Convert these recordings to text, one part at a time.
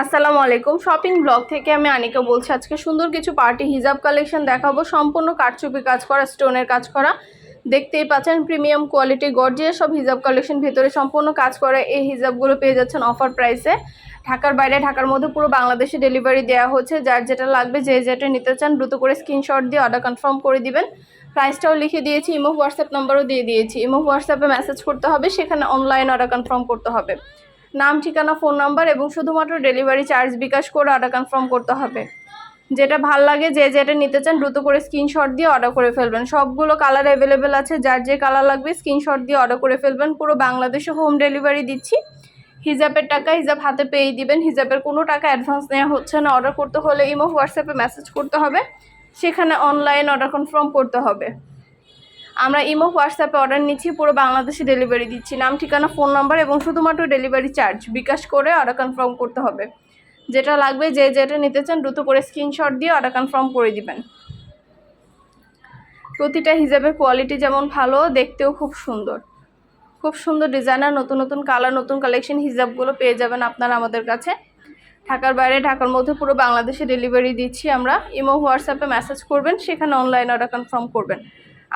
আসসালামু আলাইকুম। Shopping blog থেকে আমি আনিকা বলছি, আজকে সুন্দর কিছু পার্টি হিজাব কালেকশন দেখাবো। সম্পূর্ণ কারচুপি কাজ করা, স্টোনের কাজ করা। দেখতেই পাচ্ছেন, প্রিমিয়াম কোয়ালিটি, গর্জিয়াস সব হিজাব কালেকশন ভেতরে সম্পূর্ণ কাজ করা এই হিজাবগুলো পেয়ে যাচ্ছেন অফার প্রাইসে। ঢাকার বাইরে, ঢাকার মধ্যে পুরো বাংলাদেশে ডেলিভারি দেওয়া হচ্ছে। যার যেটা লাগবে, যে যেটা নিতে চান দ্রুত করে স্ক্রিনশট দিয়ে অর্ডার কনফার্ম করে দিবেন। প্রাইসটাও লিখে দিয়েছি, ইমো হোয়াটসঅ্যাপ নাম্বারও দিয়ে দিয়েছি। ইমো হোয়াটসঅ্যাপে মেসেজ করতে হবে, সেখানে অনলাইন অর্ডার কনফার্ম করতে হবে। নাম, ঠিকানা, ফোন নাম্বার এবং শুধুমাত্র ডেলিভারি চার্জ বিকাশ করে অর্ডার কনফার্ম করতে হবে। যেটা ভালো লাগে, যে যেটা নিতে চান দ্রুত করে স্ক্রিনশট দিয়ে অর্ডার করে ফেলবেন। সবগুলো কালার অ্যাভেলেবেল আছে, যার যে কালার লাগবে স্ক্রিনশট দিয়ে অর্ডার করে ফেলবেন। পুরো বাংলাদেশে হোম ডেলিভারি দিচ্ছি। হিজাবের টাকা হিজাব হাতে পেয়ে দিবেন। হিজাবের কোনো টাকা অ্যাডভান্স নেওয়া হচ্ছে না। অর্ডার করতে হলে ইমো, হোয়াটসঅ্যাপে মেসেজ করতে হবে। সেখানে অনলাইন অর্ডার কনফার্ম করতে হবে। আমরা ইমো, হোয়াটসঅ্যাপে অর্ডার নিচ্ছি, পুরো বাংলাদেশে ডেলিভারি দিচ্ছি। নাম, ঠিকানা ফোন নাম্বার এবং শুধুমাত্র ডেলিভারি চার্জ বিকাশ করে অর্ডার কনফার্ম করতে হবে। যেটা লাগবে, যে যেটা নিতে চান, দ্রুত করে স্ক্রিনশট দিয়ে অর্ডার কনফার্ম করে দিবেন। প্রতিটা হিজাবের কোয়ালিটি যেমন ভালো, দেখতেও খুব সুন্দর। খুব সুন্দর ডিজাইনার নতুন নতুন কালার নতুন কালেকশন হিজাবগুলো পেয়ে যাবেন আপনারা আমাদের কাছে। ঢাকার বাইরে, ঢাকার মধ্যে পুরো বাংলাদেশে ডেলিভারি দিচ্ছি আমরা। ইমো, হোয়াটসঅ্যাপে মেসেজ করবেন, সেখানে অনলাইন অর্ডার কনফার্ম করবেন।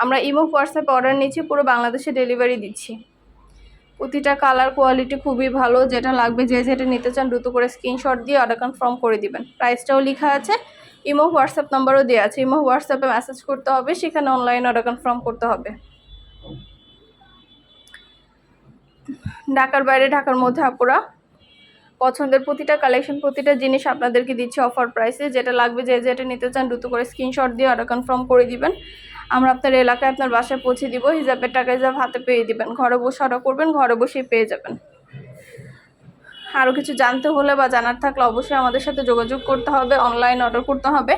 আমরা ইমো, হোয়াটসঅ্যাপে অর্ডার নিচ্ছি পুরো বাংলাদেশে ডেলিভারি দিচ্ছি। প্রতিটা কালার কোয়ালিটি খুবই ভালো, যেটা লাগবে যে যেটা নিতে চান দ্রুত করে স্ক্রিনশট দিয়ে অর্ডার কনফার্ম করে দিবেন। প্রাইসটাও লেখা আছে, ইমো, হোয়াটসঅ্যাপ নাম্বারও দেওয়া আছে। ইমো, হোয়াটসঅ্যাপে মেসেজ করতে হবে, সেখানে অনলাইন অর্ডার কনফার্ম করতে হবে। ঢাকার বাইরে, ঢাকার মধ্যে আপুরা, পছন্দের প্রতিটা কালেকশন প্রতিটা জিনিস আপনাদেরকে দিচ্ছি অফার প্রাইসে যেটা লাগবে যে যেটা নিতে চান দ্রুত করে স্ক্রিনশট দিয়ে অর্ডার কনফার্ম করে দিবেন। আমরা আপনার এলাকায় আপনার বাসায় পৌঁছে দিব, হিসাবের টাকা হিসাব হাতে পেয়ে দিবেন। ঘরে বসে অর্ডার করবেন, ঘরে বসেই পেয়ে যাবেন। আরও কিছু জানতে হলে বা জানার থাকলে অবশ্যই আমাদের সাথে যোগাযোগ করতে হবে অনলাইন অর্ডার করতে হবে।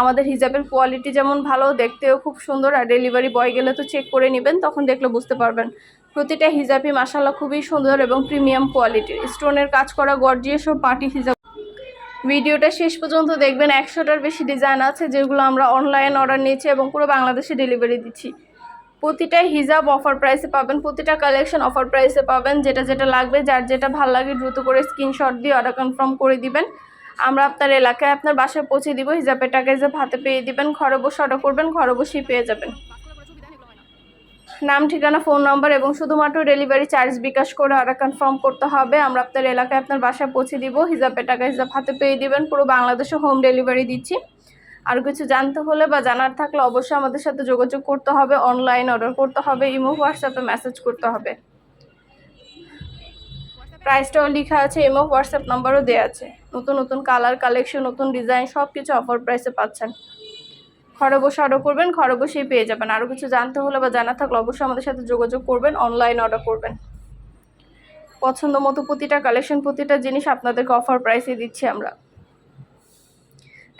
আমাদের হিজাবের কোয়ালিটি যেমন ভালো, দেখতেও খুব সুন্দর আর ডেলিভারি বয় গেলে তো চেক করে নেবেন, তখন দেখলে বুঝতে পারবেন। প্রতিটা হিজাবই মাসাল্লাহ খুবই সুন্দর এবং প্রিমিয়াম কোয়ালিটির স্টোনের কাজ করা গর্জিয়াস ও পার্টি হিজাব ভিডিওটা শেষ পর্যন্ত দেখবেন। একশোটার বেশি ডিজাইন আছে যেগুলো আমরা অনলাইন অর্ডার নিয়েছি এবং পুরো বাংলাদেশে ডেলিভারি দিচ্ছি। প্রতিটা হিজাব অফার প্রাইসে পাবেন, প্রতিটা কালেকশন অফার প্রাইসে পাবেন, যেটা যেটা লাগবে, যার যেটা ভালো লাগে দ্রুত করে স্ক্রিনশট দিয়ে অর্ডার কনফার্ম করে দিবেন। আমরা আপনার এলাকায় আপনার বাসায় পৌঁছে দিব, হিজাবের টাকা হিসাব হাতে পেয়ে দিবেন, ঘরে বসে অর্ডার করবেন, ঘরে বসেই পেয়ে যাবেন। নাম, ঠিকানা, ফোন নাম্বার এবং শুধুমাত্র ডেলিভারি চার্জ বিকাশ করে অর্ডার কনফার্ম করতে হবে। আমরা আপনার এলাকায় আপনার বাসায় পৌঁছে দিব। হিসাবের টাকা হিসাব হাতে পেয়ে দিবেন। পুরো বাংলাদেশে হোম ডেলিভারি দিচ্ছি। আর কিছু জানতে হলে বা জানার থাকলে অবশ্যই আমাদের সাথে যোগাযোগ করতে হবে। অনলাইন অর্ডার করতে হবে ইমো হোয়াটসঅ্যাপে মেসেজ করতে হবে। প্রাইসটাও লেখা আছে ইমো হোয়াটসঅ্যাপ নাম্বারও দেওয়া আছে। নতুন নতুন কালার কালেকশন নতুন ডিজাইন সব কিছু অফার প্রাইসে পাচ্ছেন। বসে অর্ডার করবেন বসেই পেয়ে যাবেন। আরও কিছু জানতে হলে বা জানা থাকলে অবশ্যই আমাদের সাথে যোগাযোগ করবেন অনলাইন অর্ডার করবেন। পছন্দ মতো প্রতিটা কালেকশন প্রতিটা জিনিস আপনাদেরকে অফার প্রাইসে দিচ্ছি আমরা।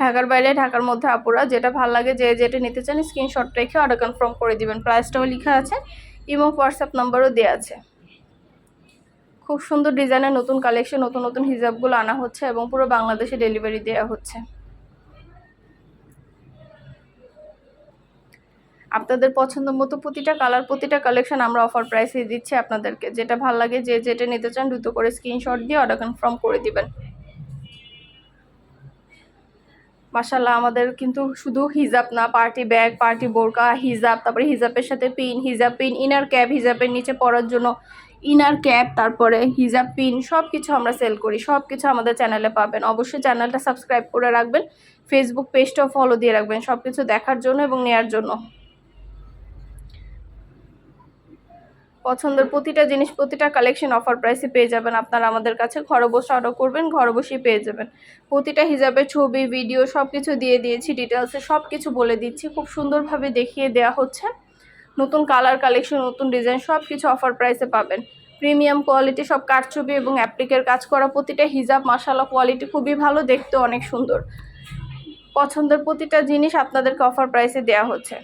ঢাকার বাইরে, ঢাকার মধ্যে আপুরা, যেটা ভালো লাগে, যে যেটা নিতে চান স্ক্রিনশট রেখে অর্ডার কনফার্ম করে দিবেন। প্রাইসটাও লেখা আছে ইমো হোয়াটসঅ্যাপ নাম্বারও দেওয়া আছে। খুব সুন্দর ডিজাইনের নতুন কালেকশন নতুন নতুন হিজাবগুলো আনা হচ্ছে এবং পুরো বাংলাদেশে ডেলিভারি দেওয়া হচ্ছে। আপনাদের পছন্দ মতো প্রতিটা কালার, প্রতিটা কালেকশন আমরা অফার প্রাইসে দিচ্ছি আপনাদেরকে। যেটা ভালো লাগে, যে যেটা নিতে চান দ্রুত করে স্ক্রিনশট দিয়ে অর্ডার কনফার্ম করে দিবেন। মাসাল্লাহ আমাদের কিন্তু শুধু হিজাব না পার্টি ব্যাগ পার্টি বোরকা, হিজাব, তারপরে হিজাবের সাথে পিন হিজাব পিন ইনার ক্যাপ হিজাবের নিচে পরার জন্য ইনার ক্যাপ তারপরে হিজাব পিন সব কিছু আমরা সেল করি সব কিছু আমাদের চ্যানেলে পাবেন। অবশ্যই চ্যানেলটা সাবস্ক্রাইব করে রাখবেন ফেসবুক পেজটাও ফলো দিয়ে রাখবেন সব কিছু দেখার জন্য এবং নেয়ার জন্য। পছন্দের প্রতিটা জিনিস, প্রতিটা কালেকশন অফার প্রাইসে পেয়ে যাবেন। আপনারা আমাদের কাছে ঘরে বসে অর্ডার করবেন, ঘরে বসেই পেয়ে যাবেন। প্রতিটা হিসাবে ছবি ভিডিও সব কিছু দিয়ে দিয়েছি ডিটেলসে সব কিছু বলে দিচ্ছি। খুব সুন্দরভাবে দেখিয়ে দেওয়া হচ্ছে। নতুন কালার কালেকশন নতুন ডিজাইন সব কিছু অফার প্রাইসে পাবেন। প্রিমিয়াম কোয়ালিটি সব কাঠছবি এবং অ্যাপ্লিকের কাজ করা প্রতিটা হিজাব মাসালা কোয়ালিটি খুবই ভালো দেখতে অনেক সুন্দর। পছন্দের প্রতিটা জিনিস আপনাদেরকে অফার প্রাইসে দেওয়া হচ্ছে।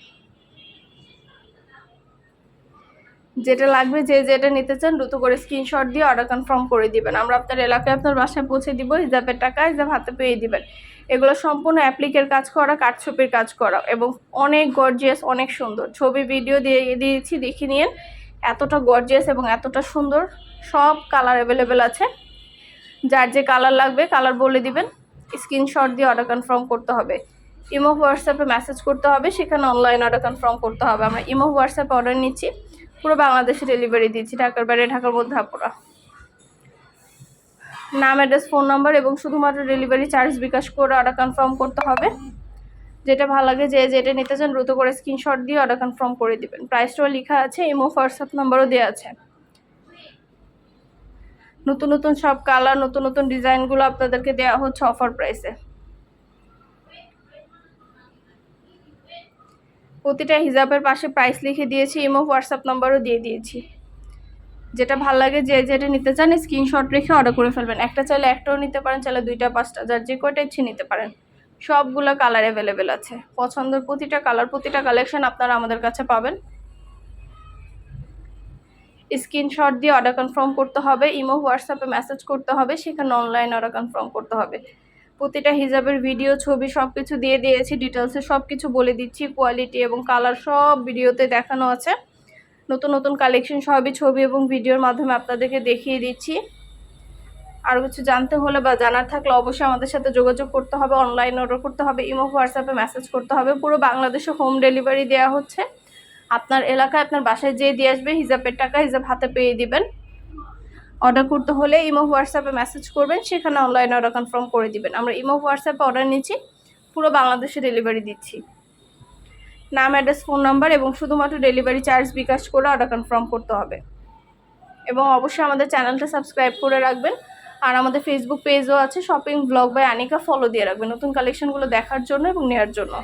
যেটা লাগবে যে যেটা নিতে চান দ্রুত করে স্ক্রিনশট দিয়ে অর্ডার কনফার্ম করে দিবেন। আমরা আপনার এলাকায় আপনার বাসায় পৌঁছে দিব, হিজাবের টাকা, হিজাব হাতে পেয়ে দিবেন। এগুলো সম্পূর্ণ অ্যাপ্লিকের কাজ করা কাঠছবির কাজ করা এবং অনেক গর্জিয়াস অনেক সুন্দর। ছবি ভিডিও দিয়ে দিয়েছি, দেখে নিন এতটা গর্জিয়াস এবং এতটা সুন্দর। সব কালার অ্যাভেলেবেল আছে। যার যে কালার লাগবে কালার বলে দিবেন। স্ক্রিনশট দিয়ে অর্ডার কনফার্ম করতে হবে। ইমো, হোয়াটসঅ্যাপে মেসেজ করতে হবে। সেখানে অনলাইন অর্ডার কনফার্ম করতে হবে। আমরা ইমো, হোয়াটসঅ্যাপে অর্ডার নিচ্ছি। পুরো বাংলাদেশে ডেলিভারি দিচ্ছি, ঢাকার বাইরে, ঢাকার মধ্যে আপুরা। নাম অ্যাড্রেস ফোন নাম্বার এবং শুধুমাত্র ডেলিভারি চার্জ বিকাশ করে অর্ডার কনফার্ম করতে হবে। যেটা ভালো লাগে যে যেটা নিতে চান দ্রুত করে স্ক্রিনশট দিয়ে অর্ডার কনফার্ম করে দিবেন। প্রাইসটাও লেখা আছে ইমো হোয়াটসঅ্যাপ নাম্বারও দেওয়া আছে। নতুন নতুন সব কালার নতুন নতুন ডিজাইনগুলো আপনাদেরকে দেওয়া হচ্ছে অফার প্রাইসে প্রতিটা হিজাবের পাশে প্রাইস লিখে দিয়েছি ইমো হোয়াটসঅ্যাপ নাম্বারও দিয়ে দিয়েছি। যেটা ভালো লাগে যে যেটা নিতে চান স্ক্রিনশট রেখে অর্ডার করে ফেলবেন। একটা চাইলে একটাও নিতে পারেন, চাইলে দুইটা, পাঁচটা, যার যে কয়টা ইচ্ছে নিতে পারেন। সবগুলো কালার অ্যাভেলেবেল আছে। পছন্দের প্রতিটা কালার প্রতিটা কালেকশন আপনারা আমাদের কাছে পাবেন। স্ক্রিনশট দিয়ে অর্ডার কনফার্ম করতে হবে ইমো হোয়াটসঅ্যাপে মেসেজ করতে হবে, সেখানে অনলাইন অর্ডার কনফার্ম করতে হবে। প্রতিটা হিজাবের ভিডিও ছবি সব কিছু দিয়ে দিয়েছি ডিটেলসে সব কিছু বলে দিচ্ছি কোয়ালিটি এবং কালার সব ভিডিওতে দেখানো আছে। নতুন নতুন কালেকশন সবই ছবি এবং ভিডিওর মাধ্যমে আপনাদেরকে দেখিয়ে দিচ্ছি। আর কিছু জানতে হলে বা জানার থাকলে অবশ্যই আমাদের সাথে যোগাযোগ করতে হবে অনলাইন অর্ডার করতে হবে ইমো হোয়াটসঅ্যাপে মেসেজ করতে হবে। পুরো বাংলাদেশে হোম ডেলিভারি দেওয়া হচ্ছে। আপনার এলাকায়, আপনার বাসায় যেয়ে দিয়ে আসবে, হিজাবের টাকা হিজাব হাতে পেয়ে দিবেন। অর্ডার করতে হলে ইমো হোয়াটসঅ্যাপে মেসেজ করবেন, সেখানে অনলাইন অর্ডার কনফার্ম করে দিবেন। আমরা ইমো হোয়াটসঅ্যাপে অর্ডার নিচ্ছি, পুরো বাংলাদেশে ডেলিভারি দিচ্ছি। নাম অ্যাড্রেস ফোন নাম্বার এবং শুধুমাত্র ডেলিভারি চার্জ বিকাশ করে অর্ডার কনফার্ম করতে হবে। এবং অবশ্যই আমাদের চ্যানেলটা সাবস্ক্রাইব করে রাখবেন। আর আমাদের ফেসবুক পেজও আছে shopping blog by Anika follow দিয়ে রাখবেন। নতুন কালেকশনগুলো দেখার জন্য এবং নেওয়ার জন্য।